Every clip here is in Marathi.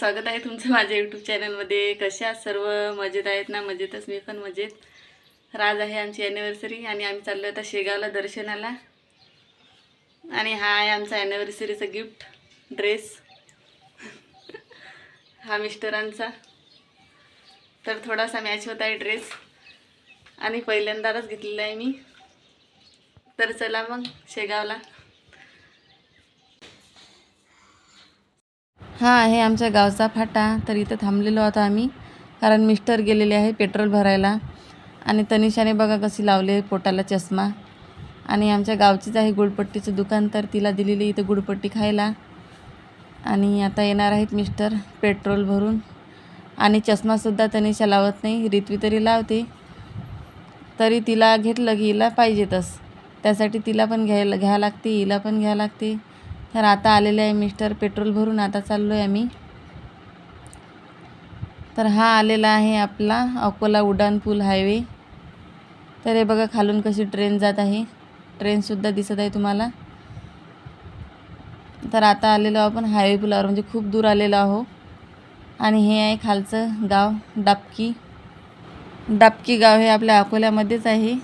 स्वागत आहे तुमचं माझ्या यूट्यूब चॅनलमध्ये कशा सर्व? मजेत आहेत ना? मजेतच. मी पण मजेत. राज आहे आमची ॲनिव्हर्सरी आणि आम्ही चाललो आता शेगावला दर्शनाला. आणि हा आहे आमचा ॲनिव्हर्सरीचा गिफ्ट ड्रेस हा मिस्टरांचा. तर थोडासा मॅच होत आहे ड्रेस आणि पहिल्यांदाच घेतलेला आहे मी. तर चला मग शेगावला. हा आहे आमच्या गावचा फाटा. तर इथं थांबलेलो आता आम्ही. कारण मिस्टर गेलेले आहे पेट्रोल भरायला. आणि तनिषाने बघा कशी लावले पोटाला चष्मा. आणि आमच्या गावचीच आहे गुळपट्टीचं दुकान तर तिला दिलेली इथं गुळपट्टी खायला. आणि आता येणार आहेत मिस्टर पेट्रोल भरून. आणि चष्मासुद्धा तनिषा लावत नाही रित्वी तरी लावते. तरी तिला घेतलं की हिला पाहिजेतच त्यासाठी तिला पण घ्यायला घ्या लागते हिला पण घ्या लागते. तर आता आलेले आहे मिस्टर. पेट्रोल भरून आता चाललो आहे आम्ही. तर हा आलेला आहे आपला अकोला उड्डाण पूल हायवे. तर हे बघा खालून कशी ट्रेन जात आहे. ट्रेनसुद्धा दिसत आहे तुम्हाला. तर आता आलेलो आपण हायवे पुलावर म्हणजे खूप दूर आलेलो आहो. आणि हे आहे खालचं गाव डाबकी डाबकी गाव हे आपल्या अकोल्यामध्येच आहे.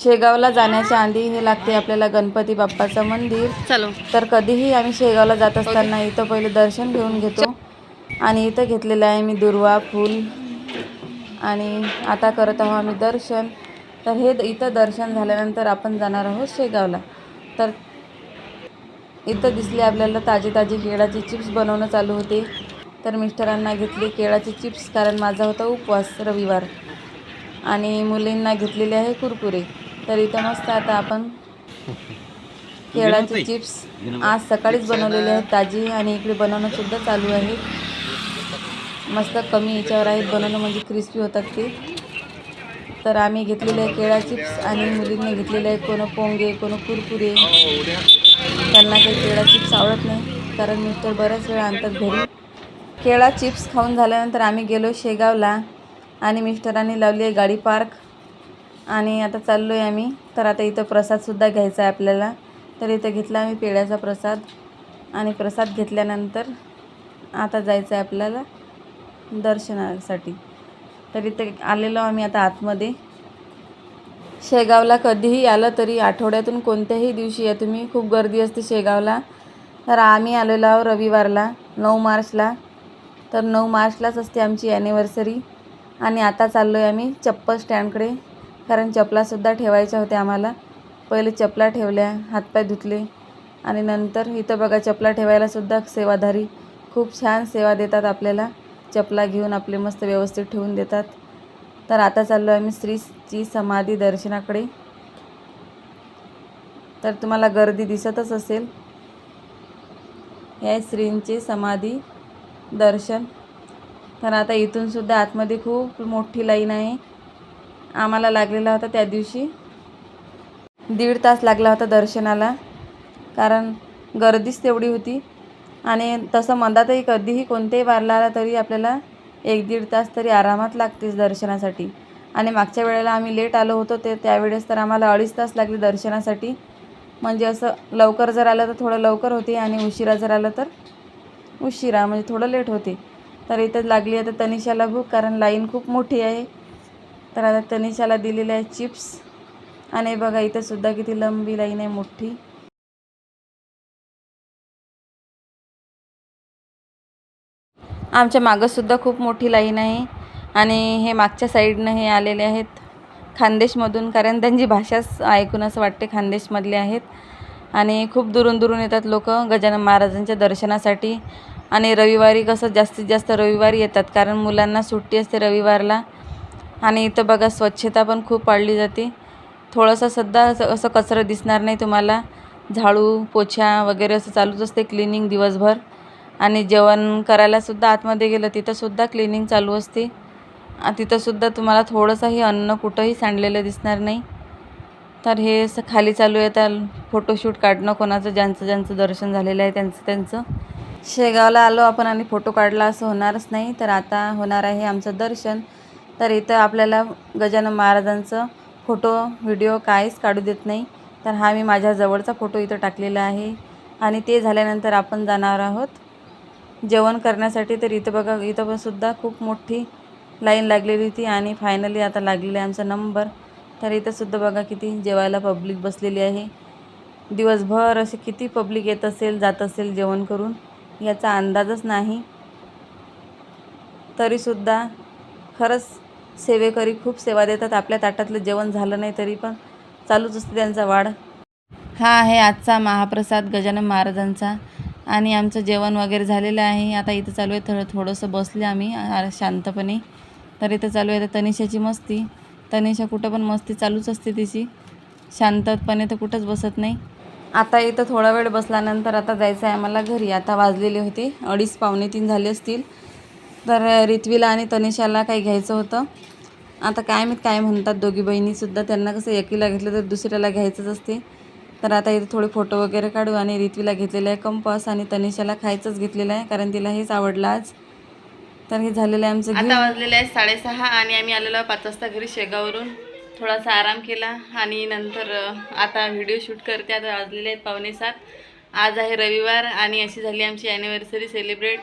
शेगावला जाण्याच्या आधी हे लागते आपल्याला गणपती बाप्पाचं मंदिर. चलो. तर कधीही आम्ही शेगावला जात असताना इथं पहिले दर्शन घेऊन घेतो. आणि इथं घेतलेलं आहे मी दुर्वा फूल. आणि आता करत आहोत आम्ही दर्शन. तर हे इथं दर्शन झाल्यानंतर आपण जाणार आहोत शेगावला. तर इथं दिसले आपल्याला ताजे ताजे केळाचे चिप्स बनवणं चालू होते. तर मिस्टरांना घेतले केळाचे चिप्स कारण माझा होता उपवास रविवार. आणि मुलींना घेतलेले आहे कुरकुरे. तर इथं मस्त आता आपण केळाचे चिप्स आज सकाळीच बनवलेले आहेत ताजी आणि इकडे बनवणं सुद्धा चालू आहे. मस्त कमी याच्यावर आहेत बनवणं म्हणजे क्रिस्पी होतात ते. तर आम्ही घेतलेले आहे केळा चिप्स आणि मुलींनी घेतलेले आहे कोण पोंगे कोण कुरकुरे. त्यांना काही केळा चिप्स आवडत नाही कारण मिस्टर बऱ्याच वेळा आणतात घरी. केळा चिप्स खाऊन झाल्यानंतर आम्ही गेलो शेगावला आणि मिस्टरांनी लावली आहे गाडी पार्क. आणि आता चाललो आहे आम्ही. तर आता इथं प्रसादसुद्धा घ्यायचा आहे आपल्याला. तर इथं घेतला आम्ही पेढ्याचा प्रसाद. आणि प्रसाद घेतल्यानंतर आता जायचं आहे आपल्याला दर्शनासाठी. तर इथे आलेलो आम्ही आता आतमध्ये. शेगावला कधीही आलं तरी आठवड्यातून कोणत्याही दिवशी या तुम्ही. खूप गर्दी असते शेगावला. तर आम्ही आलेलो आहोत रविवारला नऊ मार्चला. तर नऊ मार्चलाच असते आमची ॲनिव्हर्सरी आणि आता चाललो आहे आम्ही चप्पल स्टँडकडे कारण चपलासुद्धा ठेवायच्या होत्या आम्हाला. पहिले चपला ठेवल्या हातपाय धुतले आणि नंतर इथं बघा चपला ठेवायलासुद्धा सेवाधारी खूप छान सेवा देतात आपल्याला. चपला घेऊन आपले मस्त व्यवस्थित ठेवून देतात. तर आता चाललो आम्ही श्रीची समाधी दर्शनाकडे. तर तुम्हाला गर्दी दिसतच असेल. हे आहे श्रींचे समाधी दर्शन. तर आता इथूनसुद्धा आतमध्ये खूप मोठी लाईन आहे. आम्हाला लागलेला होता त्या दिवशी. दीड तास लागला होता दर्शनाला कारण गर्दीच तेवढी होती. आणि तसं मंदातही कधीही कोणत्याही वारला आला तरी आपल्याला एक दीड तास तरी आरामात लागतेच दर्शनासाठी. आणि मागच्या वेळेला आम्ही लेट आलो होतो ते त्यावेळेस तर आम्हाला अडीच तास लागले दर्शनासाठी. म्हणजे असं लवकर जर आलं तर थोडं लवकर होते आणि उशिरा जर आलं तर उशिरा म्हणजे थोडं लेट होते. तर इथं लागली आता तनिषाला भूक कारण लाईन खूप मोठी आहे. तर आता तनिषाला दिलेले आहे चिप्स. आणि बघा इथं सुद्धा किती लंबी लाईन आहे मोठी. आमच्या मागंसुद्धा खूप मोठी लाईन आहे. आणि हे मागच्या साईडनं हे आलेले आहेत खानदेशमधून कारण त्यांची भाषाच ऐकून असं वाटते खानदेशमधले आहेत. आणि खूप दुरून दुरून येतात लोक गजानन महाराजांच्या दर्शनासाठी. आणि रविवारी कसं जास्तीत जास्त रविवारी येतात कारण मुलांना सुट्टी असते रविवारला. आणि इथं बघा स्वच्छता पण खूप पाळली जाते. थोडंसं सुद्धा असं असं कचरं दिसणार नाही तुम्हाला. झाडू पोछा वगैरे असं चालूच असते क्लिनिंग दिवसभर. आणि जेवण करायलासुद्धा आतमध्ये गेलं तिथंसुद्धा क्लिनिंग चालू असते. तिथंसुद्धा तुम्हाला थोडंसंही अन्न कुठंही सांडलेलं दिसणार नाही. तर हे असं खाली चालू आहे. तर फोटोशूट काढणं कोणाचं ज्यांचं ज्यांचं दर्शन झालेलं आहे त्यांचं त्यांचं. शेगावला आलो आपण आणि फोटो काढला असं होणारच नाही. तर आता होणार आहे आमचं दर्शन. तर इथं आपल्याला गजानन महाराजांचं फोटो व्हिडिओ काहीच काढू देत नाही. तर हा मी माझ्या जवळचा फोटो इथं टाकलेला आहे. आणि ते झाल्यानंतर आपण जाणार आहोत जेवण करण्यासाठी. तर इथं बघा इथं पण सुद्धा खूप मोठी लाईन लागलेली होती आणि फायनली आता लागलेला आहे आमचा नंबर तर इथंसुद्धा बघा किती जेवायला पब्लिक बसलेली आहे. दिवसभर असे किती पब्लिक येत असेल जात असेल जेवण करून याचा अंदाजच नाही. तरीसुद्धा खरंच सेवेकरी खूप सेवा देतात. आपल्या ताटातलं जेवण झालं नाही तरी पण चालूच असते त्यांचा वाढ. हा आहे आजचा महाप्रसाद गजानन महाराजांचा. आणि आमचं जेवण वगैरे झालेलं आहे. आता इथं चालू आहे. थोडं थोडंसं बसले आम्ही शांतपणे. तर इथं चालू आहे. आता तनिषाची मस्ती. तनिषा कुठं पण मस्ती चालूच असते तिची. शांतपणे तर कुठंच बसत नाही. आता इथं थोडा वेळ बसल्यानंतर आता जायचं आहे आम्हाला घरी. आता वाजलेले होते. अडीच पावणे तीन झाले असतील. तर रिथवीला आणि तनिषाला काही घ्यायचं होतं. आता काय माहीत काय म्हणतात दोघी बहिणीसुद्धा त्यांना कसं एकीला घेतलं तर दुसऱ्याला घ्यायचंच असते. तर आता इथे थोडे फोटो वगैरे काढू आणि रिथवीला घेतलेलं आहे. कंपास आणि तनिषाला खायचंच घेतलेलं आहे कारण तिला हेच आवडलं आज. तर हे झालेलं आहे आमचं आता वाजलेलं आहे साडेसहा आणि आम्ही आलेलो पाच वाजता घरी शेगावरून थोडासा आराम केला आणि नंतर आता व्हिडिओ शूट करते. आता वाजलेले आहेत पावणे सात. आज आहे रविवार आणि अशी झाली आमची ॲनिव्हर्सरी सेलिब्रेट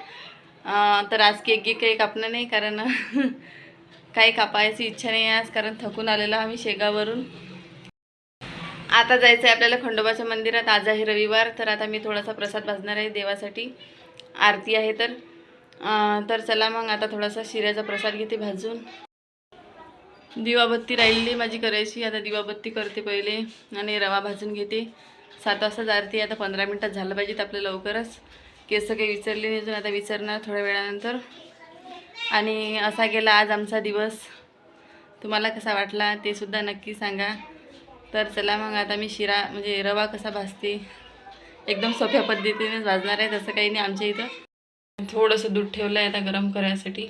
तर आज केक गी काही कापणं नाही कारण काही कापायची इच्छा नाही आज कारण थकून आलेलो आम्ही शेगाववरून. आता जायचं आहे आपल्याला खंडोबाच्या मंदिरात. आज आहे रविवार तर आता मी थोडासा प्रसाद भाजणार आहे देवासाठी. आरती आहे तर. तर चला मग आता थोडासा शिऱ्याचा प्रसाद घेते भाजून. दिवाबत्ती राहिली माझी करायची. आता दिवाबत्ती करते पहिले आणि रवा भाजून घेते. सात वाजताच आरती आता पंधरा मिनटात झालं पाहिजेत आपलं लवकरच. केस काही विचारले नाही अजून. आता विचारणार थोड्या वेळानंतर. आणि असा गेला आज आमचा दिवस. तुम्हाला कसा वाटला ते सुद्धा नक्की सांगा. तर चला मग आता मी शिरा म्हणजे रवा कसा भाजते एकदम सोप्या पद्धतीनेच भाजणार आहे तसं काही नाही आमच्या इथं. थोडंसं दूध ठेवलं आहे आता गरम करायसाठी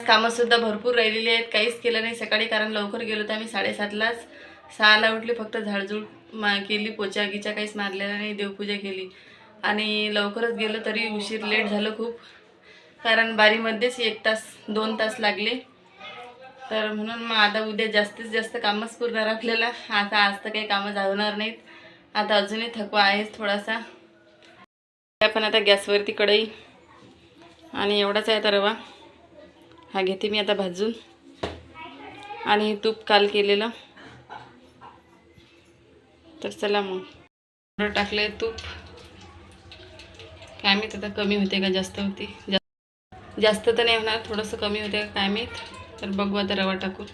कामंसुद्धा भरपूर राहिलेली आहेत काहीच केलं नाही. सकाळी कारण लवकर गेलो तर आम्ही साडेसातलाच. सहाला उठली फक्त झाडझूड मा केली पोचा गिचा काहीच मारलेला नाही देवपूजा केली. आणि लवकरच गेलो तरी उशीर लेट झालं खूप. कारण बारीमध्येच एक तास दोन तास लागले. तर म्हणून मग आता उद्या जास्तीत जास्त कामच पुरणार आपल्याला आता आज तर काही कामं जाणार नाहीत. आता अजूनही थकवा आहेच थोडासा. आपण आता गॅसवरती कढई आणि एवढाच आहे आता रवा. हा घेते मी आता भाजून. आणि तूप काल केलेलं. तर चला मग. टाकलं टाकले तूप. काय मी आता कमी होते का जास्त होती. जा- जास्त तर नाही होणार थोडंसं कमी होते काय माहीत. तर बघू आता रवा टाकून.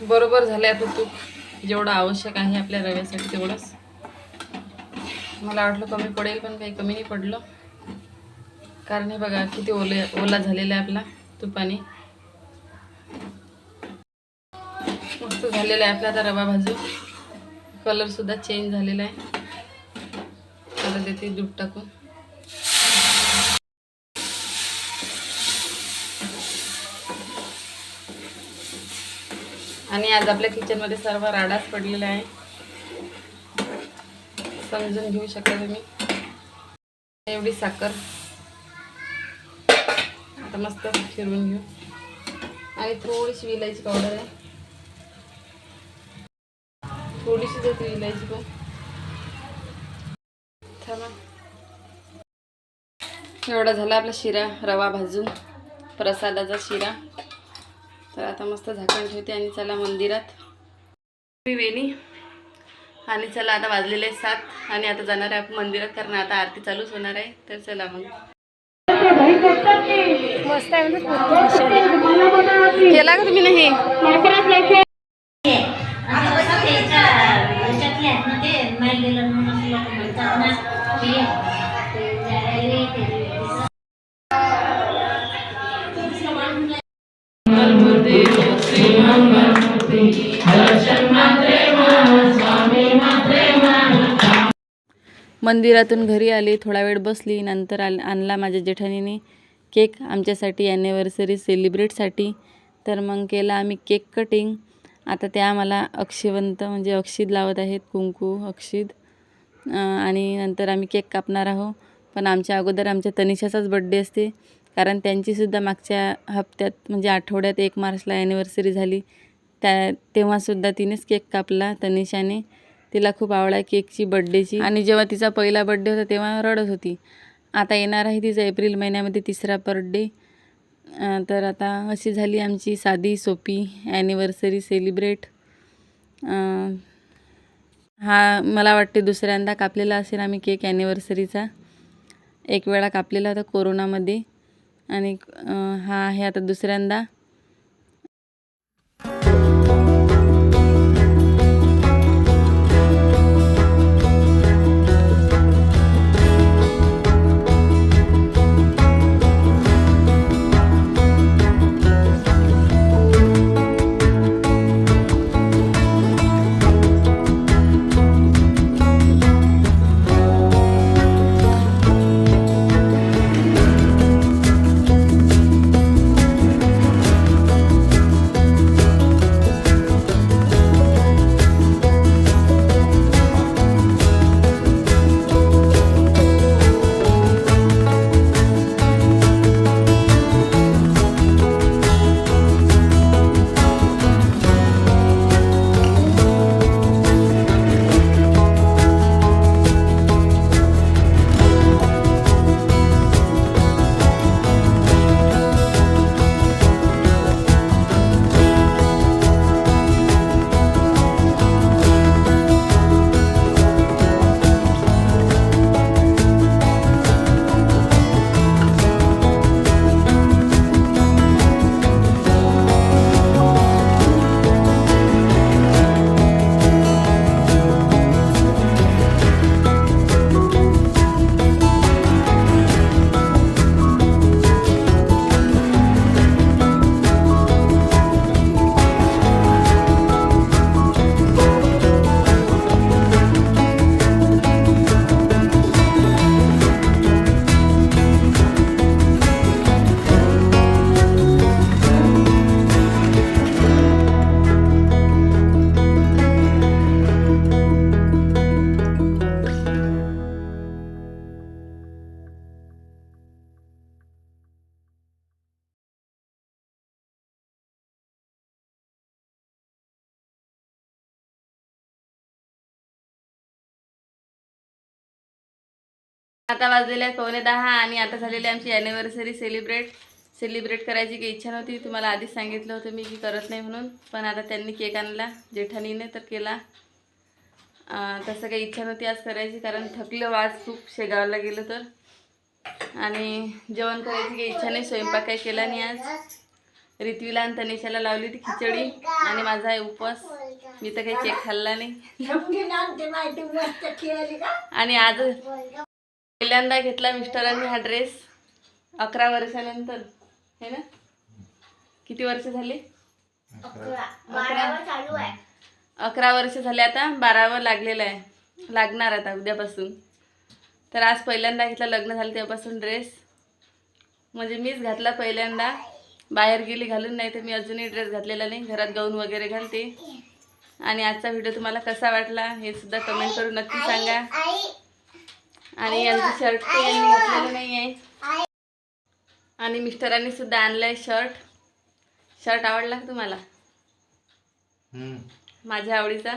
बरोबर झालं आता तूप. जेवढं आवश्यक आहे आपल्या रव्यासाठी तेवढंच. मला वाटलं कमी पडेल पण काही कमी नाही पडलं. कारण हे बघा किती ओले ओला झालेला आहे आपला तुपाने. मस्त झालेला आहे आपला आता रवा भाजू कलरसुद्धा चेंज झालेला आहे. आता देते दूध टाकून. आणि आज आपल्या किचनमध्ये सर्व राडाच पडलेला आहे. समजून घेऊ शकता तुम्ही. एवढी साखर. आता मस्त फिरवून घेऊ. आणि थोडीशी विलायची पावडर आहे. थोडीशी जाते विलायची पण. थांबा. एवढा झाला आपला शिरा रवा भाजून. प्रसादाचा शिरा. तर आता मस्त झाकण ठेवते आणि चला मंदिरात. मी वेणी. आणि चला आता वाजलेले सात. आणि आता जाणार आहे मंदिरात कारण आता आरती चालूच होणार आहे. तर चला मग. मस्त आहे म्हणजे केला का तुम्ही नाही? मंदिरातून घरी आली थोडा वेळ बसली नंतर आणला माझ्या जेठणीने केक आमच्यासाठी ॲनिव्हर्सरी सेलिब्रेटसाठी तर मग केला आम्ही केक कटिंग आता त्या मला अक्षिवंत म्हणजे अक्षित लावत आहेत कुंकू अक्षित. आणि नंतर आम्ही केक कापणार आहोत. पण आमच्या अगोदर आमच्या तनिषाचाच बड्डे असते. कारण त्यांचीसुद्धा मागच्या हप्त्यात म्हणजे आठवड्यात एक मार्चला ॲनिव्हर्सरी झाली. त्या तेव्हासुद्धा तिनेच केक कापला तनिषाने. तिला खूप आवड आहे केकची बड्डेची आणि जेव्हा तिचा पहिला बड्डे होता तेव्हा रडत होती. आता येणार आहे तिचा एप्रिल महिन्यामध्ये तिसरा बर्थडे तर आता अशी झाली आमची साधी सोपी ॲनिव्हर्सरी सेलिब्रेट हा मला वाटते दुसऱ्यांदा कापलेला असेल आम्ही केक ॲनिव्हर्सरीचा एक वेळा कापलेला होता कोरोनामध्ये. आणि हा आहे आता दुसऱ्यांदा. आता वाजलेले आहेत पावणे दहा आणि आता झालेली आमची ॲनिव्हर्सरी सेलिब्रेट सेलिब्रेट करायची काही इच्छा नव्हती. तुम्हाला आधीच सांगितलं होतं मी की करत नाही म्हणून. पण आता त्यांनी केक आणला. जेठानीने तर केला. तसं काही इच्छा नव्हती आज करायची कारण थकलं आज खूप शेगावला गेलं तर. आणि जेवण करायची काही इच्छा नाही. स्वयंपाक काही केला नाही आज. रित्वीला आणि तनिषाला लावली होती खिचडी आणि माझा आहे उपवास. मी तर काही केक खाल्ला नाही. आणि आज पहिल्यांदा घेतला मिस्टरांनी हा ड्रेस अकरा वर्षानंतर है ना? किती वर्ष झाली? अकरा. वर्ष झाले आता बारावं लागलेलं आहे. लागणार आता उद्यापासून. तर आज पहिल्यांदा घेतला लग्न झालं तेव्हापासून ड्रेस. म्हणजे मीच घातला पहिल्यांदा. बाहेर गेली घालून नाही तर मी अजूनही ड्रेस घातलेला नाही. घरात गाऊन वगैरे घालते. आणि आजचा व्हिडिओ तुम्हाला कसा वाटला हे सुद्धा कमेंट करून नक्की सांगा. आणि यांचं शर्ट ते यांनी घातलेलं नाही आहे आणि मिस्टरांनी सुद्धा आणलंय शर्ट शर्ट आवडला का तुम्हाला? हम्म, माझ्या आवडीचा.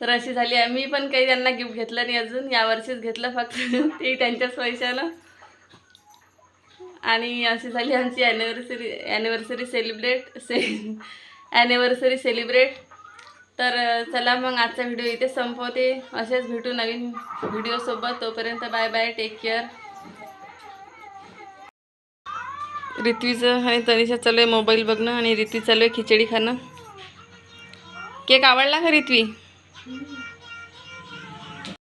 तर अशी झाली आहे. मी पण काही त्यांना गिफ्ट घेतलं नाही अजून. यावर्षीच घेतलं फक्त. ते त्यांच्याच पैशानं आणि अशी झाली आमची ॲनिव्हर्सरी ॲनिव्हर्सरी सेलिब्रेट से ॲनिव्हर्सरी सेलिब्रेट तर चला मग आजचा व्हिडिओ इथे संपवते. असेच भेटू नवीन व्हिडिओसोबत तोपर्यंत बाय बाय टेक केअर रित्वीचं आणि तनिषा चालू आहे मोबाईल बघणं आणि रित्वी चालू आहे खिचडी खाणं. केक आवडला का रित्वी?